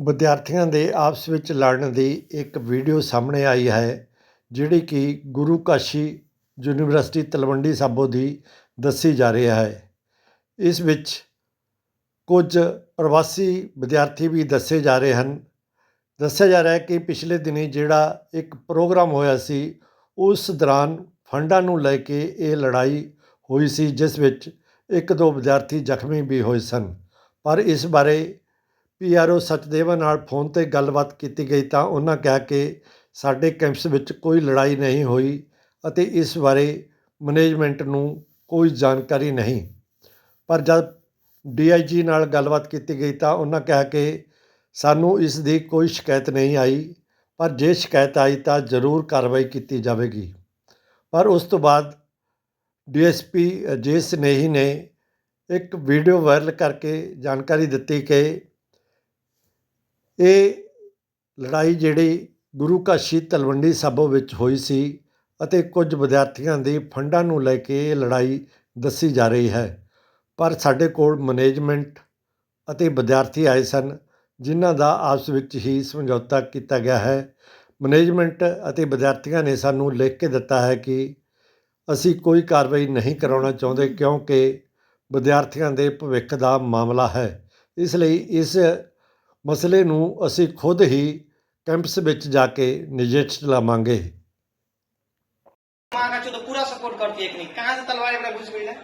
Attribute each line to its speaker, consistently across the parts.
Speaker 1: ਵਿਦਿਆਰਥੀਆਂ ਦੇ ਆਪਸ ਵਿੱਚ ਲੜਨ ਦੀ ਇੱਕ ਵੀਡੀਓ ਸਾਹਮਣੇ ਆਈ ਹੈ, ਜਿਹੜੀ ਕਿ ਗੁਰੂ ਕਾਸ਼ੀ ਯੂਨੀਵਰਸਿਟੀ ਤਲਵੰਡੀ ਸਾਬੋ ਦੀ ਦੱਸੀ ਜਾ ਰਹੀ ਹੈ। ਇਸ ਵਿੱਚ ਕੁਝ ਪ੍ਰਵਾਸੀ ਵਿਦਿਆਰਥੀ ਵੀ ਦੱਸੇ ਜਾ ਰਹੇ ਹਨ। ਦੱਸਿਆ ਜਾ ਰਿਹਾ ਹੈ ਕਿ ਪਿਛਲੇ ਦਿਨੀ ਜਿਹੜਾ ਇੱਕ ਪ੍ਰੋਗਰਾਮ ਹੋਇਆ ਸੀ, ਉਸ ਦੌਰਾਨ ਫੰਡਾਂ ਨੂੰ ਲੈ ਕੇ ਇਹ ਲੜਾਈ ਹੋਈ ਸੀ, ਜਿਸ ਵਿੱਚ ਇੱਕ ਦੋ ਵਿਦਿਆਰਥੀ ਜ਼ਖਮੀ ਵੀ ਹੋਏ ਸਨ। ਪਰ ਇਸ ਬਾਰੇ ਪੀਆਰਓ ਸਚਦੇਵਾ ਨਾਲ ਫੋਨ ਤੇ ਗੱਲਬਾਤ ਕੀਤੀ ਗਈ ਤਾਂ ਉਹਨਾਂ ਕਿਹਾ ਕਿ ਸਾਡੇ ਕੈਂਪਸ ਵਿੱਚ ਕੋਈ ਲੜਾਈ ਨਹੀਂ ਹੋਈ ਅਤੇ ਇਸ ਬਾਰੇ ਮੈਨੇਜਮੈਂਟ ਨੂੰ ਕੋਈ ਜਾਣਕਾਰੀ ਨਹੀਂ। ਪਰ ਜਦ ਡੀਆਈਜੀ ਨਾਲ ਗੱਲਬਾਤ ਕੀਤੀ ਗਈ ਤਾਂ ਉਹਨਾਂ ਕਿਹਾ ਕਿ ਸਾਨੂੰ ਇਸ ਦੀ ਕੋਈ ਸ਼ਿਕਾਇਤ ਨਹੀਂ ਆਈ, ਪਰ ਜੇ ਸ਼ਿਕਾਇਤ ਆਈ ਤਾਂ ਜ਼ਰੂਰ ਕਾਰਵਾਈ ਕੀਤੀ ਜਾਵੇਗੀ। ਪਰ ਉਸ ਤੋਂ ਬਾਅਦ ਡੀਐਸਪੀ ਜੇ ਸਨੇਹੀ ਨੇ ਇੱਕ ਵੀਡੀਓ ਵਾਇਰਲ ਕਰਕੇ ਜਾਣਕਾਰੀ ਦਿੱਤੀ ਕਿ ਇਹ ਲੜਾਈ ਜਿਹੜੀ ਗੁਰੂ ਕਾਸ਼ੀ ਤਲਵੰਡੀ ਸਾਬੋ ਵਿੱਚ ਹੋਈ ਸੀ ਅਤੇ ਕੁਝ ਵਿਦਿਆਰਥੀਆਂ ਦੇ ਫੰਡਾਂ ਨੂੰ ਲੈ ਕੇ ਇਹ ਲੜਾਈ ਦੱਸੀ ਜਾ ਰਹੀ ਹੈ। ਪਰ ਸਾਡੇ ਕੋਲ ਮੈਨੇਜਮੈਂਟ ਅਤੇ ਵਿਦਿਆਰਥੀ ਆਏ ਸਨ, ਜਿਨ੍ਹਾਂ ਦਾ ਆਪਸ ਵਿੱਚ ਹੀ ਸਮਝੌਤਾ ਕੀਤਾ ਗਿਆ ਹੈ। ਮੈਨੇਜਮੈਂਟ ਅਤੇ ਵਿਦਿਆਰਥੀਆਂ ਨੇ ਸਾਨੂੰ ਲਿਖ ਕੇ ਦਿੱਤਾ ਹੈ ਕਿ ਅਸੀਂ ਕੋਈ ਕਾਰਵਾਈ ਨਹੀਂ ਕਰਾਉਣਾ ਚਾਹੁੰਦੇ ਕਿਉਂਕਿ ਵਿਦਿਆਰਥੀਆਂ ਦੇ ਭਵਿੱਖ ਦਾ ਮਾਮਲਾ ਹੈ। ਇਸ ਲਈ ਇਸ ਮਸਲੇ ਨੂੰ ਅਸੀਂ ਖੁਦ ਹੀ ਕੈਂਪਸ ਵਿੱਚ ਜਾ ਕੇ ਨਜਿੱਠ ਲਾਵਾਂਗੇ
Speaker 2: माँ का चो तो पूरा सपोर्ट करती है कि नहीं कहाँ से तलवार बड़ा घुस गई है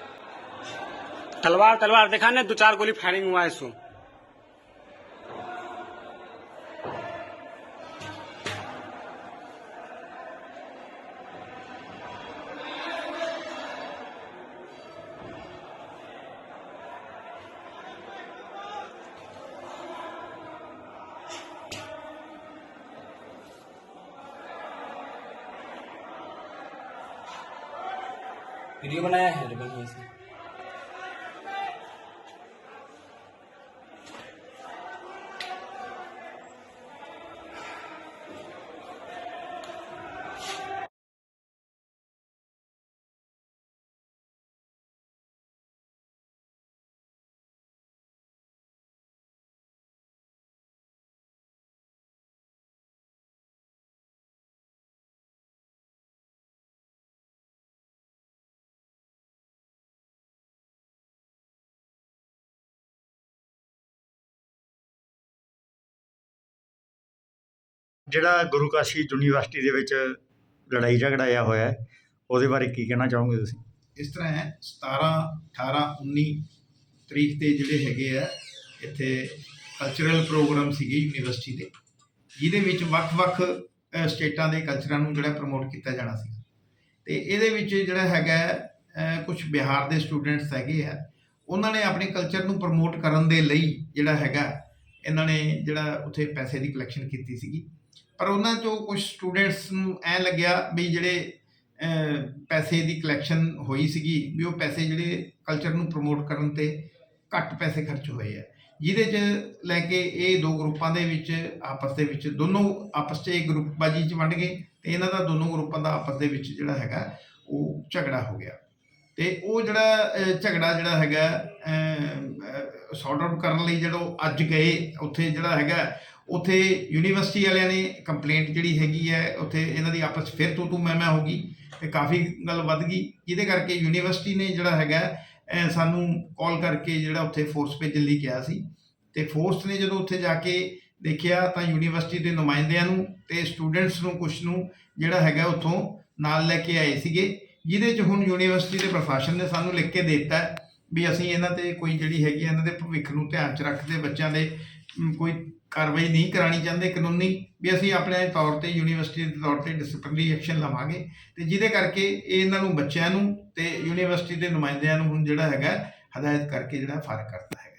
Speaker 3: तलवार तलवार देखा ने दो चार गोली फायरिंग हुआ है इसको
Speaker 2: वीडियो बनाया है रिबन में से
Speaker 4: ਜਿਹੜਾ ਗੁਰੂ ਕਾਸ਼ੀ ਯੂਨੀਵਰਸਿਟੀ ਦੇ ਵਿੱਚ ਲੜਾਈ ਝਗੜਾ ਆਇਆ ਹੋਇਆ ਉਹਦੇ ਬਾਰੇ ਕੀ ਕਹਿਣਾ ਚਾਹੋਗੇ ਤੁਸੀਂ?
Speaker 5: ਇਸ ਤਰ੍ਹਾਂ ਹੈ 17 18 19 ਤਰੀਕ ਤੇ ਜਿਹੜੇ ਹੈਗੇ ਆ, ਇੱਥੇ ਕਲਚਰਲ ਪ੍ਰੋਗਰਾਮ ਸੀਗੇ ਯੂਨੀਵਰਸਿਟੀ ਦੇ। ਜਿਹਦੇ ਵਿੱਚ ਵੱਖ-ਵੱਖ ਸਟੇਟਾਂ ਦੇ ਕਲਚਰਾਂ ਨੂੰ ਜਿਹੜਾ ਪ੍ਰਮੋਟ ਕੀਤਾ ਜਾਣਾ ਸੀ ਤੇ ਇਹਦੇ ਵਿੱਚ ਜਿਹੜਾ ਹੈਗਾ ਕੁਝ ਬਿਹਾਰ ਦੇ ਸਟੂਡੈਂਟਸ ਹੈਗੇ ਆ, ਉਹਨਾਂ ਨੇ ਆਪਣੇ ਕਲਚਰ ਨੂੰ ਪ੍ਰਮੋਟ ਕਰਨ ਦੇ ਲਈ ਜਿਹੜਾ ਹੈਗਾ, ਇਹਨਾਂ ਨੇ ਜਿਹੜਾ ਉੱਥੇ ਪੈਸੇ ਦੀ ਕਲੈਕਸ਼ਨ ਕੀਤੀ ਸੀਗੀ। ਪਰ ਉਹਨਾਂ ਚੋਂ ਕੁਝ ਸਟੂਡੈਂਟਸ ਨੂੰ ਐ ਲੱਗਿਆ ਵੀ ਜਿਹੜੇ ਪੈਸੇ ਦੀ ਕਲੈਕਸ਼ਨ ਹੋਈ ਸੀਗੀ ਵੀ ਉਹ ਪੈਸੇ ਜਿਹੜੇ ਕਲਚਰ ਨੂੰ ਪ੍ਰਮੋਟ ਕਰਨ ਤੇ ਘੱਟ ਪੈਸੇ ਖਰਚ ਹੋਏ ਆ। ਜਿਹਦੇ 'ਚ ਲੈ ਕੇ ਇਹ ਦੋ ਗਰੁੱਪਾਂ ਦੇ ਵਿੱਚ, ਆਪਸ ਦੇ ਵਿੱਚ ਦੋਨੋਂ ਆਪਸ 'ਚ ਇਹ ਗਰੁੱਪ ਬਾਜੀ 'ਚ ਵੰਡ ਗਏ ਤੇ ਇਹਨਾਂ ਦਾ ਦੋਨੋਂ ਗਰੁੱਪਾਂ ਦਾ ਆਪਸ ਦੇ ਵਿੱਚ ਜਿਹੜਾ ਹੈਗਾ ਉਹ ਝਗੜਾ ਹੋ ਗਿਆ। ਤੇ ਉਹ ਜਿਹੜਾ ਝਗੜਾ ਜਿਹੜਾ ਹੈਗਾ ਸੌਰਟ ਆਊਟ ਕਰਨ ਲਈ ਜਦੋਂ ਅੱਜ ਗਏ, ਉੱਥੇ ਜਿਹੜਾ ਹੈਗਾ ਉੱਥੇ ਯੂਨੀਵਰਸਿਟੀ ਵਾਲਿਆਂ ਨੇ ਕੰਪਲੇਂਟ ਜਿਹੜੀ ਹੈਗੀ ਹੈ, ਉੱਥੇ ਇਹਨਾਂ ਦੀ ਆਪਸ ਫਿਰ ਤੂੰ ਤੂੰ ਮੈਂ ਮੈਂ ਹੋ ਗਈ ਤੇ ਕਾਫੀ ਗੱਲ ਵੱਧ ਗਈ। ਜਿਹਦੇ ਕਰਕੇ ਯੂਨੀਵਰਸਿਟੀ ਨੇ ਜਿਹੜਾ ਹੈਗਾ ਸਾਨੂੰ ਕਾਲ ਕਰਕੇ ਜਿਹੜਾ ਉੱਥੇ ਫੋਰਸ ਭੇਜਣ ਲਈ ਕਿਹਾ ਸੀ। ਤੇ ਫੋਰਸ ਨੇ ਜਦੋਂ ਉੱਥੇ ਜਾ ਕੇ ਦੇਖਿਆ ਤਾਂ ਯੂਨੀਵਰਸਿਟੀ ਦੇ ਨੁਮਾਇੰਦਿਆਂ ਨੂੰ ਤੇ ਸਟੂਡੈਂਟਸ ਨੂੰ ਕੁਝ ਨੂੰ ਜਿਹੜਾ ਹੈਗਾ ਉੱਥੋਂ ਨਾਲ ਲੈ ਕੇ ਆਏ ਸੀਗੇ। ਜਿਹਦੇ 'ਚ ਹੁਣ ਯੂਨੀਵਰਸਿਟੀ ਦੇ ਪ੍ਰਸ਼ਾਸਨ ਨੇ ਸਾਨੂੰ ਲਿਖ ਕੇ ਦੇ ਦਿੱਤਾ ਵੀ ਅਸੀਂ ਇਹਨਾਂ ਤੇ ਕੋਈ ਜਿਹੜੀ ਹੈਗੀ ਇਹਨਾਂ ਦੇ ਭਵਿੱਖ ਨੂੰ ਧਿਆਨ 'ਚ ਰੱਖਦੇ, ਬੱਚਿਆਂ ਦੇ ਕੋਈ ਕਾਰਵਾਈ ਨਹੀਂ ਕਰਾਣੀ ਚਾਹੁੰਦੇ ਕਾਨੂੰਨੀ, ਵੀ ਅਸੀਂ ਆਪਣੇ ਤੌਰ ਤੇ ਯੂਨੀਵਰਸਿਟੀ ਦੇ ਤੌਰ ਤੇ ਡਿਸਪਲਿਨਰੀ ਐਕਸ਼ਨ ਲਵਾਂਗੇ। ਤੇ ਜਿਹਦੇ ਕਰਕੇ ਇਹ ਇਹਨਾਂ ਨੂੰ ਬੱਚਿਆਂ ਨੂੰ ਤੇ ਯੂਨੀਵਰਸਿਟੀ ਦੇ ਨੁਮਾਇੰਦਿਆਂ ਨੂੰ ਹੁਣ ਜਿਹੜਾ ਹੈਗਾ, ਹਦਾਇਤ ਕਰਕੇ ਜਿਹੜਾ ਫ਼ਰਕ ਕਰਦਾ ਹੈ